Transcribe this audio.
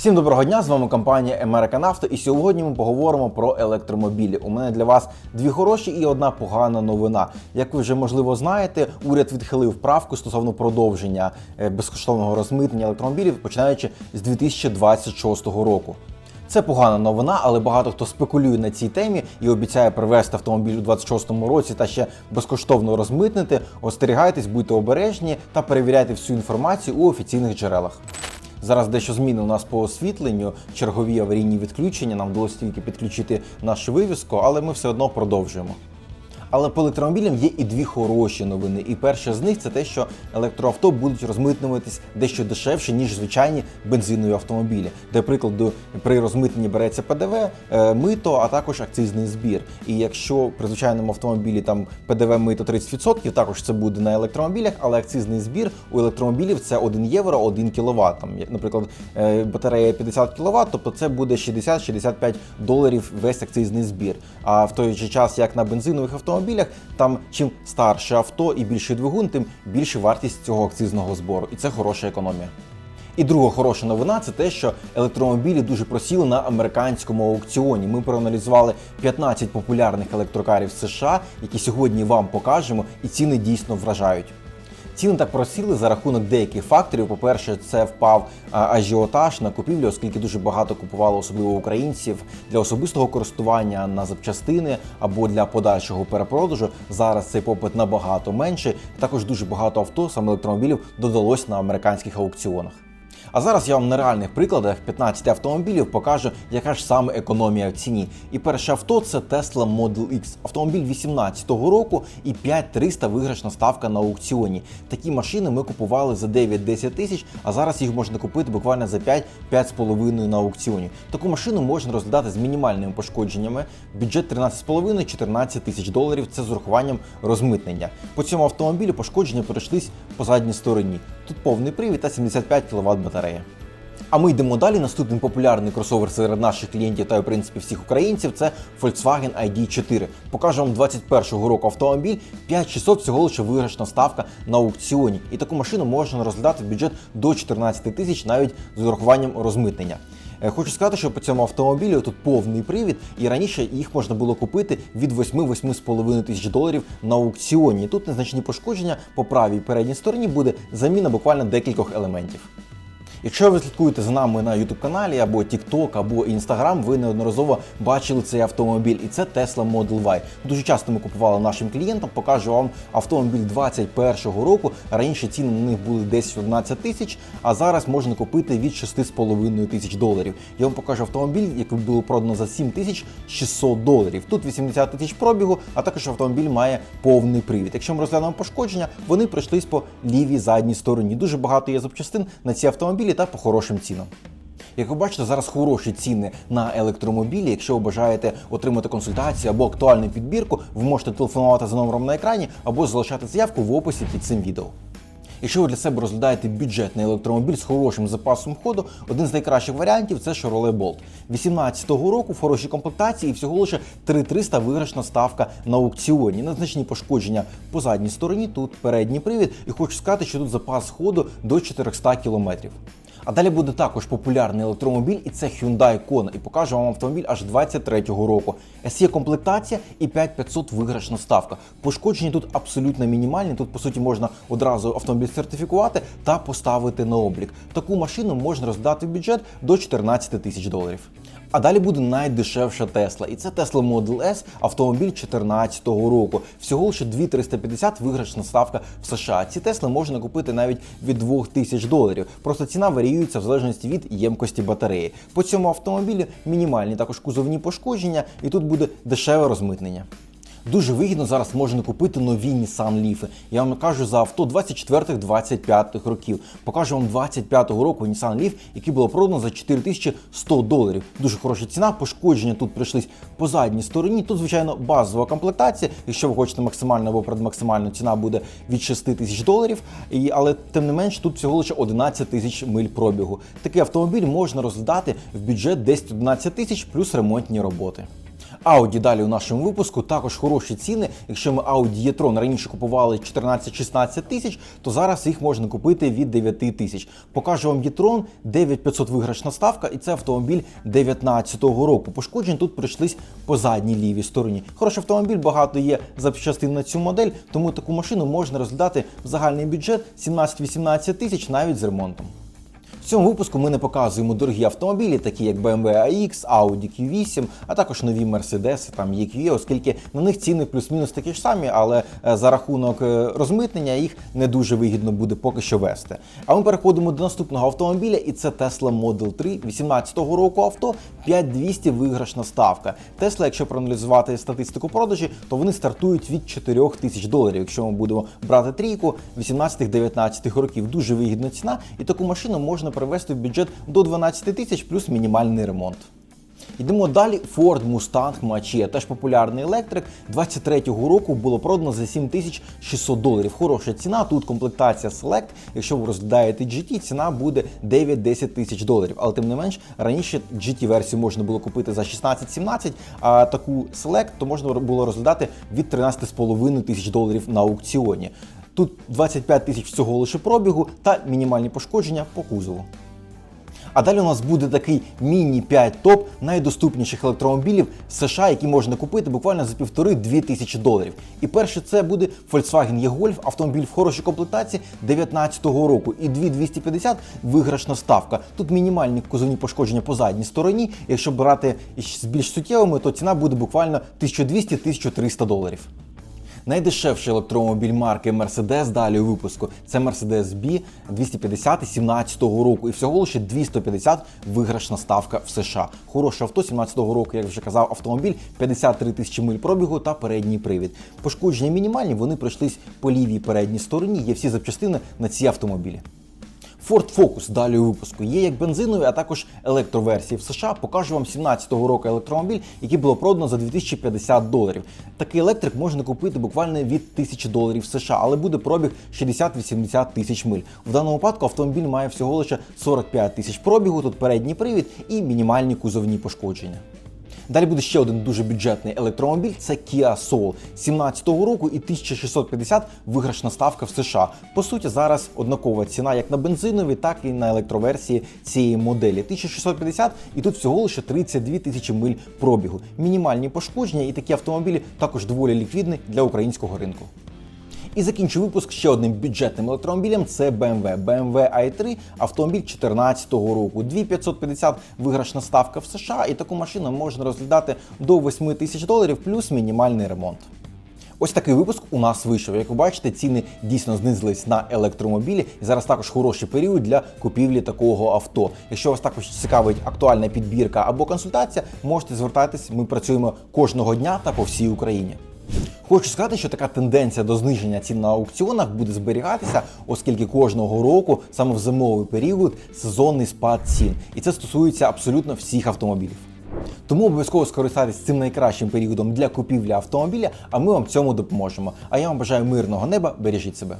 Всім доброго дня! З вами компанія American Auto і сьогодні ми поговоримо про електромобілі. У мене для вас дві хороші і одна погана новина. Як ви вже можливо знаєте, уряд відхилив правку стосовно продовження е, безкоштовного розмитнення електромобілів, починаючи з 2026 року. Це погана новина, але багато хто спекулює на цій темі і обіцяє привезти автомобіль у 26-му році та ще безкоштовно розмитнити. Остерігайтесь, будьте обережні та перевіряйте всю інформацію у офіційних джерелах. Зараз дещо зміни у нас по освітленню, чергові аварійні відключення. Нам вдалося тільки підключити нашу вивіску, але ми все одно продовжуємо. Але по електромобілям є і дві хороші новини. І перша з них це те, що електроавто будуть розмитнюватись дещо дешевше, ніж звичайні бензинові автомобілі. Для прикладу, при розмитненні береться ПДВ, е, мито, а також акцизний збір. І якщо при звичайному автомобілі там ПДВ мито 30%, також це буде на електромобілях, але акцизний збір у електромобілів це 1 євро 1 кВт. Там, наприклад, е, батарея 50 кВт, тобто це буде 60-65 доларів весь акцизний збір. А в той же час, як на бензинових автомобілях, там чим старше авто і більший двигун, тим більше вартість цього акцизного збору. І це хороша економія. І друга хороша новина це те, що електромобілі дуже просіли на американському аукціоні. Ми проаналізували 15 популярних електрокарів США, які сьогодні вам покажемо, і ціни дійсно вражають. Ціни так просіли за рахунок деяких факторів. По-перше, це впав ажіотаж на купівлю, оскільки дуже багато купувало, особливо українців для особистого користування на запчастини або для подальшого перепродажу. Зараз цей попит набагато менше. Також дуже багато авто, саме електромобілів, додалось на американських аукціонах. А зараз я вам на реальних прикладах 15 автомобілів покажу, яка ж саме економія в ціні. І перше авто це Tesla Model X. Автомобіль 18-го року і 5300 виграшна ставка на аукціоні. Такі машини ми купували за 9-10 тисяч, а зараз їх можна купити буквально за 5-5,5 на аукціоні. Таку машину можна розглядати з мінімальними пошкодженнями. Бюджет 13,5-14 тисяч доларів. Це з урахуванням розмитнення. По цьому автомобілю пошкодження пройшлись по задній стороні. Тут повний привід та 75 кВт батарея. А ми йдемо далі. Наступний популярний кросовер серед наших клієнтів та, в принципі, всіх українців це Volkswagen ID4. Покажу вам 21-го року автомобіль, 5600 всього лише виграшна ставка на аукціоні. І таку машину можна розглядати в бюджет до 14 тисяч навіть з урахуванням розмитнення. Е, Хочу сказати, що по цьому автомобілю тут повний привід, і раніше їх можна було купити від 8-8,5 тисяч доларів на аукціоні. Тут незначні пошкодження по правій передній стороні буде заміна буквально декількох елементів. Якщо ви слідкуєте за нами на YouTube каналі або TikTok, або Instagram, ви неодноразово бачили цей автомобіль, і це Tesla Model Y. Дуже часто ми купували нашим клієнтам. Покажу вам автомобіль 21-го року. Раніше ціни на них були десь 11 тисяч, а зараз можна купити від 6,5 тисяч доларів. Я вам покажу автомобіль, який було продано за 7 тисяч 600 доларів. Тут 80 тисяч пробігу, а також автомобіль має повний привід. Якщо ми розглянемо пошкодження, вони пройшлись по лівій задній стороні. Дуже багато є запчастин на ці автомобілі та по хорошим цінам. Як ви бачите, зараз хороші ціни на електромобілі. Якщо ви бажаєте отримати консультацію або актуальну підбірку, ви можете телефонувати за номером на екрані або залишати заявку в описі під цим відео. Якщо ви для себе розглядаєте бюджетний електромобіль з хорошим запасом ходу, один з найкращих варіантів це Chevrolet Bolt. 18-го року в хорошій комплектації і всього лише 3300 виграшна ставка на аукціоні. Незначні пошкодження по задній стороні, тут передній привід, і хочу сказати, що тут запас ходу до 400 кілометрів. А далі буде також популярний електромобіль, і це Hyundai Kona. І покажу вам автомобіль аж 23-го року. SE комплектація і 5500 виграшна ставка. Пошкодження тут абсолютно мінімальні. Тут, по суті, можна одразу автомобіль сертифікувати та поставити на облік. Таку машину можна роздати в бюджет до 14 тисяч доларів. А далі буде найдешевша Тесла, і це Tesla Model S, автомобіль 2014 року. Всього лише 2350 виграшна ставка в США. Ці Тесли можна купити навіть від 2000 доларів. Просто ціна варіюється в залежності від ємкості батареї. По цьому автомобілі мінімальні також кузовні пошкодження, і тут буде дешеве розмитнення. Дуже вигідно зараз можна купити нові Nissan Leaf. Я вам кажу за авто 24-25 років. Покажу вам 25-го року Nissan Leaf, який було продано за 4100 доларів. Дуже хороша ціна. Пошкодження тут прийшлись по задній стороні. Тут, звичайно, базова комплектація. Якщо ви хочете максимально або предмаксимальну, ціна буде від 6 тисяч доларів. І, але тим не менш, тут всього лише 11 тисяч миль пробігу. Такий автомобіль можна розглядати в бюджет 10-11 тисяч плюс ремонтні роботи. Audi далі у нашому випуску також хороші ціни. Якщо ми Audi e-tron раніше купували 14-16 тисяч, то зараз їх можна купити від 9 тисяч. Покажу вам e-tron 9500 виграшна ставка, і це автомобіль 19-го року. Пошкоджень тут прийшлись по задній лівій стороні. Хороший автомобіль, багато є запчастин на цю модель, тому таку машину можна розглядати в загальний бюджет 17-18 тисяч навіть з ремонтом. Цьому випуску ми не показуємо дорогі автомобілі, такі як BMW AX, Audi Q8, а також нові Mercedes, там EQE, оскільки на них ціни плюс-мінус такі ж самі, але е, за рахунок е, розмитнення їх не дуже вигідно буде поки що вести. А ми переходимо до наступного автомобіля, і це Tesla Model 3 18-го року авто 5200 виграшна ставка. Tesla, якщо проаналізувати статистику продажі, то вони стартують від 4 тисяч доларів. Якщо ми будемо брати трійку 18-19 років, дуже вигідна ціна, і таку машину можна привести в бюджет до 12 тисяч плюс мінімальний ремонт. Йдемо далі. Ford Mustang Mach-E, теж популярний електрик. 23-го року було продано за 7600 доларів. Хороша ціна. Тут комплектація Select. Якщо ви розглядаєте GT, ціна буде 9-10 тисяч доларів. Але тим не менш, раніше GT-версію можна було купити за 16-17, а таку Select то можна було розглядати від 13,5 тисяч доларів на аукціоні. Тут 25 тисяч всього лише пробігу та мінімальні пошкодження по кузову. А далі у нас буде такий міні 5 топ найдоступніших електромобілів США, які можна купити буквально за півтори-дві тисячі доларів. І перше це буде Volkswagen E-Golf, автомобіль в хорошій комплектації 19-го року. І 2250 виграшна ставка. Тут мінімальні кузовні пошкодження по задній стороні. Якщо брати з більш суттєвими, то ціна буде буквально 1200-1300 доларів. Найдешевший електромобіль марки Mercedes далі у випуску це Mercedes-B 250 17-го року. І всього лише 250 виграшна ставка в США. Хороше авто 17-го року, як вже казав, автомобіль 53 тисячі миль пробігу та передній привід. Пошкодження мінімальні, вони пройшлись по лівій передній стороні. Є всі запчастини на ці автомобілі. Ford Focus далі у випуску є як бензинові, а також електроверсії в США. Покажу вам 17-го року електромобіль, який було продано за 2050 доларів. Такий електрик можна купити буквально від 1000 доларів США, але буде пробіг 60-80 тисяч миль. В даному випадку автомобіль має всього лише 45 тисяч пробігу, тут передній привід і мінімальні кузовні пошкодження. Далі буде ще один дуже бюджетний електромобіль. Це Kia Soul 17-го року і 1650 виграшна ставка в США. По суті, зараз однакова ціна як на бензинові, так і на електроверсії цієї моделі. 1650 і тут всього лише 32 тисячі миль пробігу. Мінімальні пошкодження, і такі автомобілі також доволі ліквідні для українського ринку. І закінчу випуск ще одним бюджетним електромобілем. Це BMW. BMW i3, автомобіль 2014 року. 2550 виграшна ставка в США, і таку машину можна розглядати до 8 тисяч доларів плюс мінімальний ремонт. Ось такий випуск у нас вийшов. Як ви бачите, ціни дійсно знизились на електромобілі. І зараз також хороший період для купівлі такого авто. Якщо вас також цікавить актуальна підбірка або консультація, можете звертатись. Ми працюємо кожного дня та по всій Україні. Хочу сказати, що така тенденція до зниження цін на аукціонах буде зберігатися, оскільки кожного року, саме в зимовий період, сезонний спад цін. І це стосується абсолютно всіх автомобілів. Тому обов'язково скористатись цим найкращим періодом для купівлі автомобіля, а ми вам цьому допоможемо. А я вам бажаю мирного неба, бережіть себе.